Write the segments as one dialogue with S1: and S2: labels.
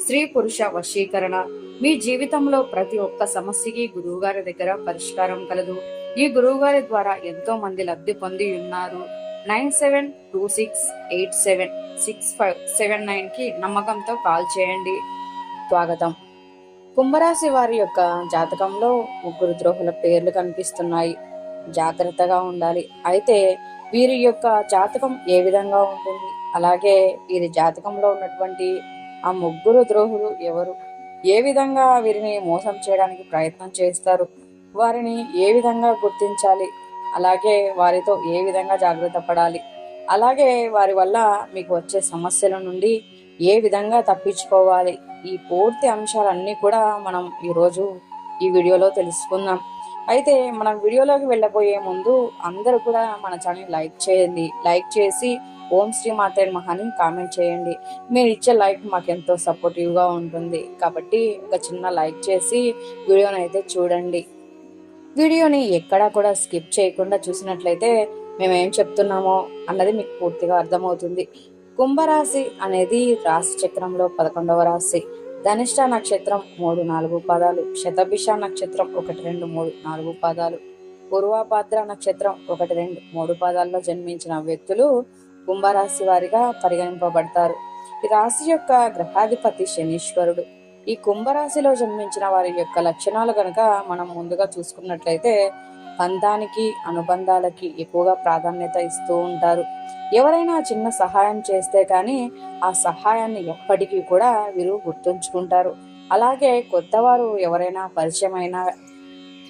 S1: స్త్రీ పురుష వశీకరణ. మీ జీవితంలో ప్రతి ఒక్క సమస్యకి గురువుగారి దగ్గర పరిష్కారం కలదు. ఈ గురువుగారి ద్వారా ఎంతో మంది లబ్ధి పొంది ఉన్నారు. Nine seven two six eight seven six five seven నైన్కి నమ్మకంతో కాల్ చేయండి. స్వాగతం. కుంభరాశి వారి యొక్క జాతకంలో ముగ్గురు ద్రోహుల పేర్లు కనిపిస్తున్నాయి. జాగ్రత్తగా ఉండాలి. అయితే వీరి యొక్క జాతకం ఏ విధంగా ఉంటుంది? అలాగే వీరి జాతకంలో ఉన్నటువంటి ఆ ముగ్గురు ద్రోహులు ఎవరు? ఏ విధంగా వీరిని మోసం చేయడానికి ప్రయత్నం చేస్తారు? వారిని ఏ విధంగా గుర్తించాలి? అలాగే వారితో ఏ విధంగా జాగ్రత్త పడాలి? అలాగే వారి వల్ల మీకు వచ్చే సమస్యల నుండి ఏ విధంగా తప్పించుకోవాలి? ఈ పూర్తి అంశాలన్నీ కూడా మనం ఈరోజు ఈ వీడియోలో తెలుసుకుందాం. అయితే మనం వీడియోలోకి వెళ్ళబోయే ముందు అందరూ కూడా మన ఛానల్ లైక్ చేయండి. లైక్ చేసి ఓం శ్రీ మాతే మహాని కామెంట్ చేయండి. మీరు ఇచ్చే లైక్ మాకు ఎంతో సపోర్టివ్గా ఉంటుంది. కాబట్టి ఒక చిన్న లైక్ చేసి వీడియోని అయితే చూడండి. వీడియోని ఎక్కడా కూడా స్కిప్ చేయకుండా చూసినట్లయితే మేము ఏం చెప్తున్నామో అన్నది మీకు పూర్తిగా అర్థమవుతుంది. కుంభరాశి అనేది రాశి చక్రంలో పదకొండవ రాశి. ధనిష్ట నక్షత్రం మూడు నాలుగు పాదాలు. శతభిష నక్షత్రం ఒకటి రెండు మూడు నాలుగు పాదాలు. పూర్వభాద్ర నక్షత్రం ఒకటి రెండు మూడు పాదాల్లో జన్మించిన వ్యక్తులు కుంభరాశి వారిగా పరిగణింపబడతారు. ఈ రాశి యొక్క గ్రహాధిపతి శనీశ్వరుడు. ఈ కుంభరాశిలో జన్మించిన వారి యొక్క లక్షణాలు కనుక మనం ముందుగా చూసుకున్నట్లయితే బంధానికి అనుబంధాలకి ఎక్కువగా ప్రాధాన్యత ఇస్తూ ఉంటారు. ఎవరైనా చిన్న సహాయం చేస్తే కానీ ఆ సహాయాన్ని ఎప్పటికీ కూడా వీరు గుర్తుంచుకుంటారు. అలాగే కొత్తవారు ఎవరైనా పరిచయమైన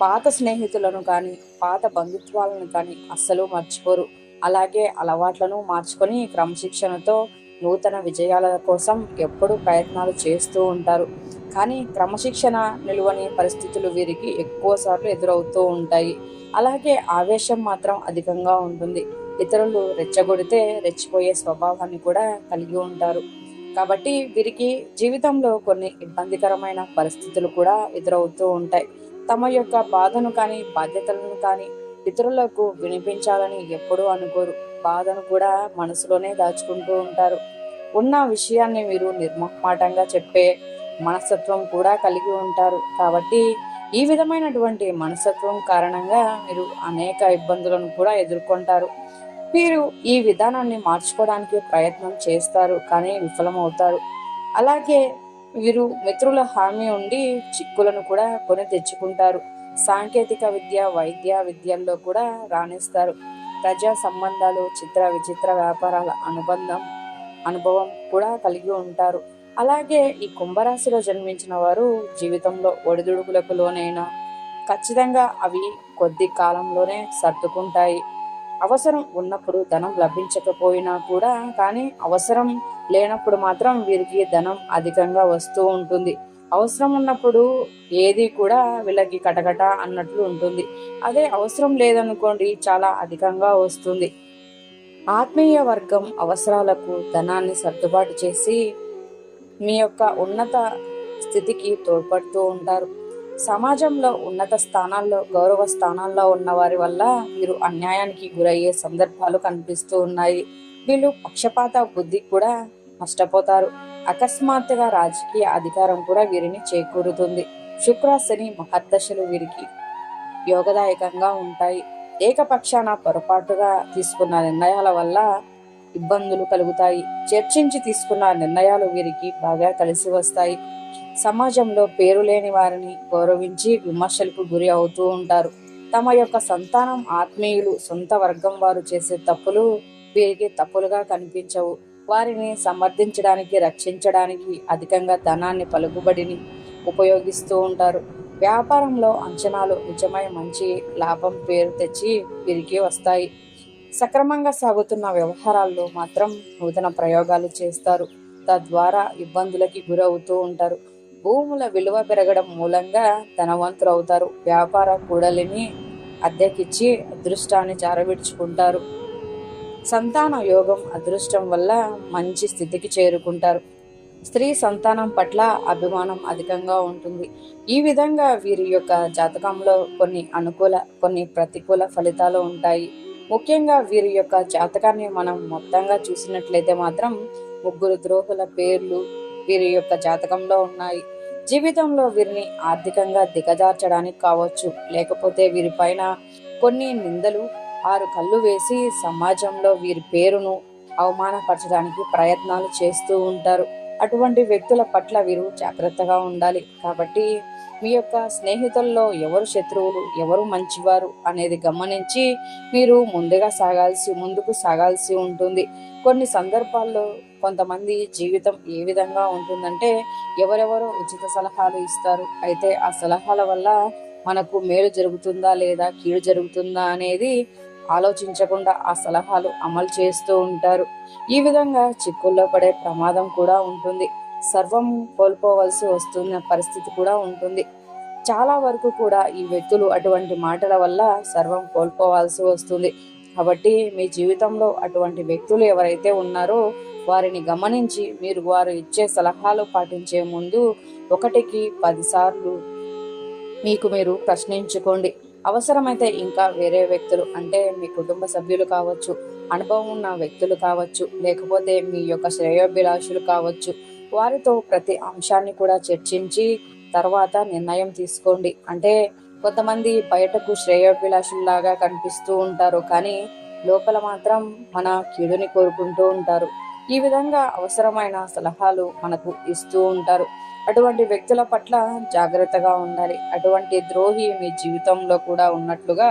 S1: పాత స్నేహితులను కానీ పాత బంధుత్వాలను కానీ అస్సలు మర్చిపోరు. అలాగే అలవాట్లను మార్చుకొని క్రమశిక్షణతో నూతన విజయాల కోసం ఎప్పుడూ ప్రయత్నాలు చేస్తూ ఉంటారు. కానీ క్రమశిక్షణ నిలువని పరిస్థితులు వీరికి ఎక్కువ సార్లు ఎదురవుతూ ఉంటాయి. అలాగే ఆవేశం మాత్రం అధికంగా ఉంటుంది. ఇతరులు రెచ్చగొడితే రెచ్చిపోయే స్వభావాన్ని కూడా కలిగి ఉంటారు. కాబట్టి వీరికి జీవితంలో కొన్ని ఇబ్బందికరమైన పరిస్థితులు కూడా ఎదురవుతూ ఉంటాయి. తమ యొక్క బాధను కానీ బాధ్యతలను కానీ ఇతరులకు వినిపించాలని ఎప్పుడూ అనుకోరు. బాధను కూడా మనసులోనే దాచుకుంటూ ఉంటారు. ఉన్న విషయాన్ని మీరు నిర్మోహమాటంగా చెప్పే మనస్తత్వం కూడా కలిగి ఉంటారు. కాబట్టి ఈ విధమైనటువంటి మనస్తత్వం కారణంగా మీరు అనేక ఇబ్బందులను కూడా ఎదుర్కొంటారు. మీరు ఈ విధానాన్ని మార్చుకోవడానికి ప్రయత్నం చేస్తారు కానీ విఫలమవుతారు. అలాగే వీరు మిత్రుల హామీ ఉండి చిక్కులను కూడా కొని తెచ్చుకుంటారు. సాంకేతిక విద్య వైద్య విద్యల్లో కూడా రాణిస్తారు. ప్రజా సంబంధాలు చిత్ర విచిత్ర వ్యాపారాల అనుబంధం అనుభవం కూడా కలిగి ఉంటారు. అలాగే ఈ కుంభరాశిలో జన్మించిన వారు జీవితంలో ఒడిదుడుకులకు లోనైనా ఖచ్చితంగా అవి కొద్ది కాలంలోనే సర్దుకుంటాయి. అవసరం ఉన్నప్పుడు ధనం లభించకపోయినా కూడా కానీ అవసరం లేనప్పుడు మాత్రం వీరికి ధనం అధికంగా వస్తూ ఉంటుంది. అవసరం ఉన్నప్పుడు ఏది కూడా వీళ్ళకి కటకట అన్నట్లు ఉంటుంది. అదే అవసరం లేదనుకోండి చాలా అధికంగా వస్తుంది. ఆత్మీయ వర్గం అవసరాలకు ధనాన్ని సర్దుబాటు చేసి మీ యొక్క ఉన్నత స్థితికి తోడ్పడుతూ ఉంటారు. సమాజంలో ఉన్నత స్థానాల్లో గౌరవ స్థానాల్లో ఉన్న వారి వల్ల వీరు అన్యాయానికి గురయ్యే సందర్భాలు కనిపిస్తూ ఉన్నాయి. వీళ్ళు పక్షపాత బుద్ధి కూడా నష్టపోతారు. అకస్మాత్తుగా రాజకీయ అధికారం కూడా వీరిని చేకూరుతుంది. శుక్ర శని మహర్దశలు వీరికి యోగదాయకంగా ఉంటాయి. ఏకపక్షాన పొరపాటుగా తీసుకున్న నిర్ణయాల వల్ల ఇబ్బందులు కలుగుతాయి. చర్చించి తీసుకున్న నిర్ణయాలు వీరికి బాగా కలిసి వస్తాయి. సమాజంలో పేరు లేని వారిని గౌరవించి విమర్శలకు గురి అవుతూ ఉంటారు. తమ యొక్క సంతానం ఆత్మీయులు సొంత వర్గం వారు చేసే తప్పులు వీరికి తప్పులుగా కనిపించవు. వారిని సమర్థించడానికి రక్షించడానికి అధికంగా ధనాన్ని పలుకుబడిని ఉపయోగిస్తూ ఉంటారు. వ్యాపారంలో అంచనాలు నిజమై మంచి లాభం పేరు తెచ్చి తిరిగి వస్తాయి. సక్రమంగా సాగుతున్న వ్యవహారాల్లో మాత్రం నూతన ప్రయోగాలు చేస్తారు. తద్వారా ఇబ్బందులకి గురవుతూ ఉంటారు. భూముల విలువ పెరగడం మూలంగా ధనవంతులు అవుతారు వ్యాపార కూడలిని అద్దెకిచ్చి అదృష్టాన్ని జారవిడుచుకుంటారు సంతాన యోగం అదృష్టం వల్ల మంచి స్థితికి చేరుకుంటారు. స్త్రీ సంతానం పట్ల అభిమానం అధికంగా ఉంటుంది. ఈ విధంగా వీరి యొక్క జాతకంలో కొన్ని అనుకూల కొన్ని ప్రతికూల ఫలితాలు ఉంటాయి. ముఖ్యంగా వీరి యొక్క జాతకాన్ని మనం మొత్తంగా చూసినట్లయితే మాత్రం ముగ్గురు ద్రోహుల పేర్లు వీరి యొక్క జాతకంలో ఉన్నాయి. జీవితంలో వీరిని ఆర్థికంగా దిగజార్చడానికి కావచ్చు లేకపోతే వీరిపైన కొన్ని నిందలు ఆరు కళ్ళు వేసి సమాజంలో వీరి పేరును అవమానపరచడానికి ప్రయత్నాలు చేస్తూ ఉంటారు. అటువంటి వ్యక్తుల పట్ల వీరు జాగ్రత్తగా ఉండాలి. కాబట్టి మీ యొక్క స్నేహితుల్లో ఎవరు శత్రువులు ఎవరు మంచివారు అనేది గమనించి మీరు ముందుగా సాగాల్సి ముందుకు సాగాల్సి ఉంటుంది. కొన్ని సందర్భాల్లో కొంతమంది జీవితం ఏ విధంగా ఉంటుందంటే ఎవరెవరో ఉచిత సలహాలు ఇస్తారు. అయితే ఆ సలహాల వల్ల మనకు మేలు జరుగుతుందా లేదా కీడు జరుగుతుందా అనేది ఆలోచించకుండా ఆ సలహాలు అమలు చేస్తూ ఉంటారు. ఈ విధంగా చిక్కుల్లో పడే ప్రమాదం కూడా ఉంటుంది. సర్వం కోల్పోవలసి వస్తున్న పరిస్థితి కూడా ఉంటుంది. చాలా వరకు కూడా ఈ వ్యక్తులు అటువంటి మాటల వల్ల సర్వం కోల్పోవాల్సి వస్తుంది. కాబట్టి మీ జీవితంలో అటువంటి వ్యక్తులు ఎవరైతే ఉన్నారో వారిని గమనించి మీరు వారు ఇచ్చే సలహాలు పాటించే ముందు ఒకటికి పదిసార్లు మీకు మీరు ప్రశ్నించుకోండి. అవసరమైతే ఇంకా వేరే వ్యక్తులు అంటే మీ కుటుంబ సభ్యులు కావచ్చు అనుభవం ఉన్న వ్యక్తులు కావచ్చు లేకపోతే మీ యొక్క శ్రేయోభిలాషులు కావచ్చు వారితో ప్రతి అంశాన్ని కూడా చర్చించి తర్వాత నిర్ణయం తీసుకోండి. అంటే కొంతమంది బయటకు శ్రేయోభిలాషుల్లాగా కనిపిస్తూ ఉంటారు కానీ లోపల మాత్రం మన కీడుని కోరుకుంటూ ఉంటారు. ఈ విధంగా అవసరమైన సలహాలు మనకు ఇస్తూ ఉంటారు. అటువంటి వ్యక్తుల పట్ల జాగ్రత్తగా ఉండాలి. అటువంటి ద్రోహి మీ జీవితంలో కూడా ఉన్నట్లుగా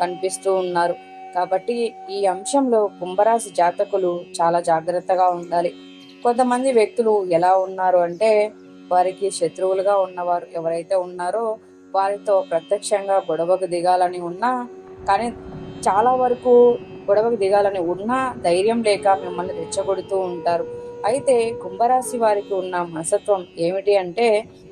S1: కనిపిస్తూ ఉన్నారు. కాబట్టి ఈ అంశంలో కుంభరాశి జాతకులు చాలా జాగ్రత్తగా ఉండాలి. కొంతమంది వ్యక్తులు ఎలా ఉన్నారు అంటే వారికి శత్రువులుగా ఉన్నవారు ఎవరైతే ఉన్నారో వారితో ప్రత్యక్షంగా గొడవకు దిగాలని ఉన్నా కానీ చాలా వరకు గొడవకు దిగాలని ఉన్నా ధైర్యం లేక మిమ్మల్ని రెచ్చగొడుతూ ఉంటారు. అయితే కుంభరాశి వారికి ఉన్న మనసత్వం ఏమిటి అంటే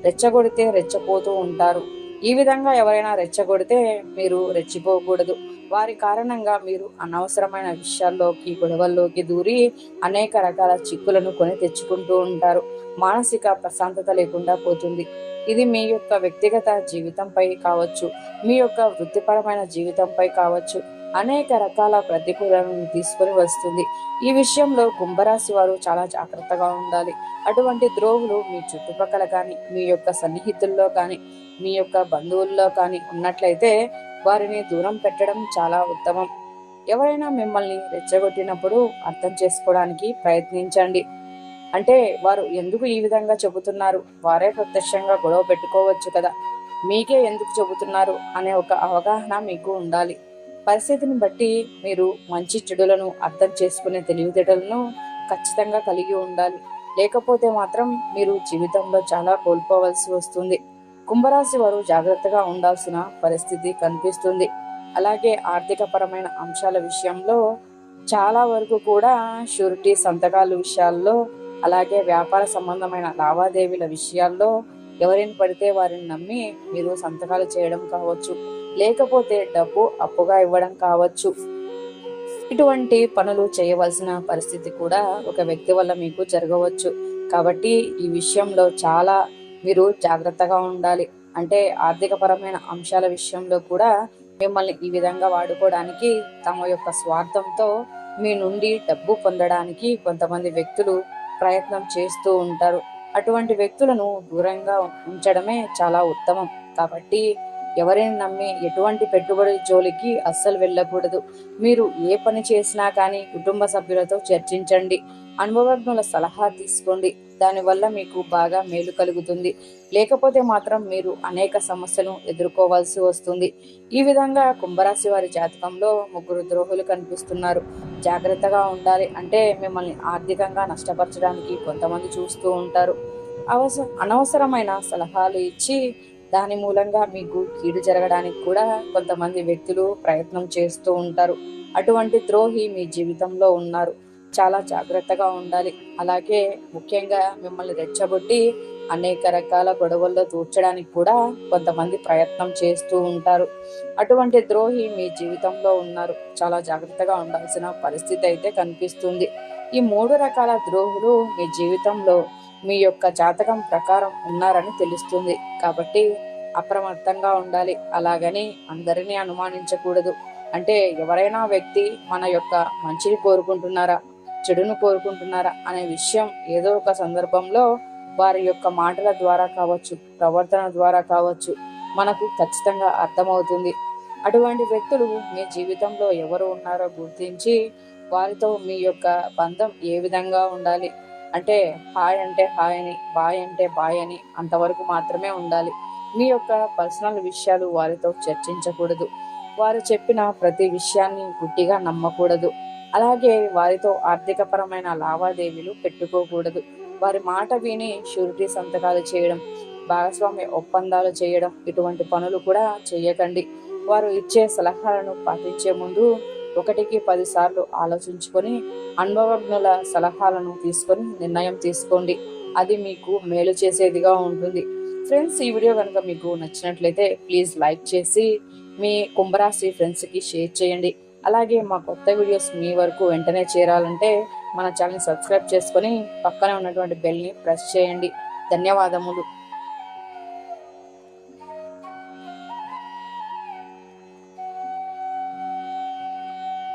S1: రెచ్చగొడితే రెచ్చపోతూ ఉంటారు. ఈ విధంగా ఎవరైనా రెచ్చగొడితే మీరు రెచ్చిపోకూడదు. వారి కారణంగా మీరు అనవసరమైన విషయాల్లోకి గొడవల్లోకి దూరి అనేక రకాల చిక్కులను కొని తెచ్చుకుంటూ ఉంటారు. మానసిక ప్రశాంతత లేకుండా పోతుంది. ఇది మీ యొక్క వ్యక్తిగత జీవితంపై కావచ్చు మీ యొక్క వృత్తిపరమైన జీవితంపై కావచ్చు అనేక రకాల ప్రతికూలను తీసుకొని వస్తుంది. ఈ విషయంలో కుంభరాశి వారు చాలా జాగ్రత్తగా ఉండాలి. అటువంటి ద్రోహులు మీ చుట్టుపక్కల కానీ మీ యొక్క సన్నిహితుల్లో కానీ మీ యొక్క బంధువుల్లో కానీ ఉన్నట్లయితే వారిని దూరం పెట్టడం చాలా ఉత్తమం. ఎవరైనా మిమ్మల్ని రెచ్చగొట్టినప్పుడు అర్థం చేసుకోవడానికి ప్రయత్నించండి. అంటే వారు ఎందుకు ఈ విధంగా చెబుతున్నారు? వారే ప్రత్యక్షంగా గొడవ పెట్టుకోవచ్చు కదా. మీకే ఎందుకు చెబుతున్నారు? అనే ఒక అవగాహన మీకు ఉండాలి. పరిస్థితిని బట్టి మీరు మంచి చెడులను అర్థం చేసుకునే తెలివితేటలను ఖచ్చితంగా కలిగి ఉండాలి. లేకపోతే మాత్రం మీరు జీవితంలో చాలా కోల్పోవలసి వస్తుంది. కుంభరాశి వారు జాగ్రత్తగా ఉండాల్సిన పరిస్థితి కనిపిస్తుంది. అలాగే ఆర్థిక పరమైన అంశాల విషయంలో చాలా వరకు కూడా షూరిటీ సంతకాల విషయాల్లో అలాగే వ్యాపార సంబంధమైన లావాదేవీల విషయాల్లో ఎవరిని పడితే వారిని నమ్మి మీరు సంతకాలు చేయడం కావచ్చు. లేకపోతే డబ్బు అప్పుగా ఇవ్వడం కావచ్చు. ఇటువంటి పనులు చేయవలసిన పరిస్థితి కూడా ఒక వ్యక్తి వల్ల మీకు జరగవచ్చు. కాబట్టి ఈ విషయంలో చాలా మీరు జాగ్రత్తగా ఉండాలి. అంటే ఆర్థికపరమైన అంశాల విషయంలో కూడా మిమ్మల్ని ఈ విధంగా వాడుకోవడానికి తమ యొక్క స్వార్థంతో మీ నుండి డబ్బు పొందడానికి కొంతమంది వ్యక్తులు ప్రయత్నం చేస్తూ ఉంటారు. అటువంటి వ్యక్తులను దూరంగా ఉంచడమే చాలా ఉత్తమం. కాబట్టి ఎవరిని నమ్మి ఎటువంటి పెట్టుబడి జోలికి అస్సలు వెళ్ళకూడదు. మీరు ఏ పని చేసినా కానీ కుటుంబ సభ్యులతో చర్చించండి. అనుభవజ్ఞుల సలహా తీసుకోండి. దానివల్ల మీకు బాగా మేలు కలుగుతుంది. లేకపోతే మాత్రం మీరు అనేక సమస్యలను ఎదుర్కోవాల్సి వస్తుంది. ఈ విధంగా కుంభరాశి వారి జాతకంలో ముగ్గురు ద్రోహులు కనిపిస్తున్నారు. జాగ్రత్తగా ఉండాలి అంటే మిమ్మల్ని ఆర్థికంగా నష్టపరచడానికి కొంతమంది చూస్తూ ఉంటారు. అవస అనవసరమైన సలహాలు ఇచ్చి దాని మూలంగా మీకు కీడు జరగడానికి కూడా కొంతమంది వ్యక్తులు ప్రయత్నం చేస్తూ ఉంటారు. అటువంటి ద్రోహి మీ జీవితంలో ఉన్నారు. చాలా జాగ్రత్తగా ఉండాలి. అలాగే ముఖ్యంగా మిమ్మల్ని రెచ్చగొట్టి అనేక రకాల గొడవల్లో దూర్చడానికి కూడా కొంతమంది ప్రయత్నం చేస్తూ ఉంటారు. అటువంటి ద్రోహి మీ జీవితంలో ఉన్నారు. చాలా జాగ్రత్తగా ఉండాల్సిన పరిస్థితి అయితే కనిపిస్తుంది. ఈ మూడు రకాల ద్రోహులు మీ జీవితంలో మీ యొక్క జాతకం ప్రకారం ఉన్నారని తెలుస్తుంది. కాబట్టి అప్రమత్తంగా ఉండాలి. అలాగని అందరినీ అనుమానించకూడదు. అంటే ఎవరైనా వ్యక్తి మన యొక్క మంచిని కోరుకుంటున్నారా చెడును కోరుకుంటున్నారా అనే విషయం ఏదో ఒక సందర్భంలో వారి యొక్క మాటల ద్వారా కావచ్చు ప్రవర్తన ద్వారా కావచ్చు మనకు ఖచ్చితంగా అర్థమవుతుంది. అటువంటి వ్యక్తులు మీ జీవితంలో ఎవరు ఉన్నారో గుర్తించి వారితో మీ యొక్క బంధం ఏ విధంగా ఉండాలి అంటే హాయ్ అంటే హాయ్ అని బాయ్ అంటే బాయ్ అని అంతవరకు మాత్రమే ఉండాలి. మీ యొక్క పర్సనల్ విషయాలు వారితో చర్చించకూడదు. వారు చెప్పిన ప్రతి విషయాన్ని గుడ్డిగా నమ్మకూడదు. అలాగే వారితో ఆర్థికపరమైన లావాదేవీలు పెట్టుకోకూడదు. వారి మాట విని షూరిటీ సంతకాలు చేయడం భాగస్వామ్య ఒప్పందాలు చేయడం ఇటువంటి పనులు కూడా చేయకండి వారు ఇచ్చే సలహాలను పాటించే ముందు ఒకటికి పదిసార్లు ఆలోచించుకొని అనుభవజ్ఞుల సలహాలను తీసుకొని నిర్ణయం తీసుకోండి. అది మీకు మేలు చేసేదిగా ఉంటుంది. ఫ్రెండ్స్ ఈ వీడియో కనుక మీకు నచ్చినట్లయితే ప్లీజ్ లైక్ చేసి మీ కుంభరాశి ఫ్రెండ్స్కి షేర్ చేయండి. అలాగే మా కొత్త వీడియోస్ మీ వరకు వెంటనే చేరాలంటే మన ఛానల్ సబ్స్క్రైబ్ చేసుకొని పక్కనే ఉన్నటువంటి బెల్ని ప్రెస్ చేయండి. ధన్యవాదములు.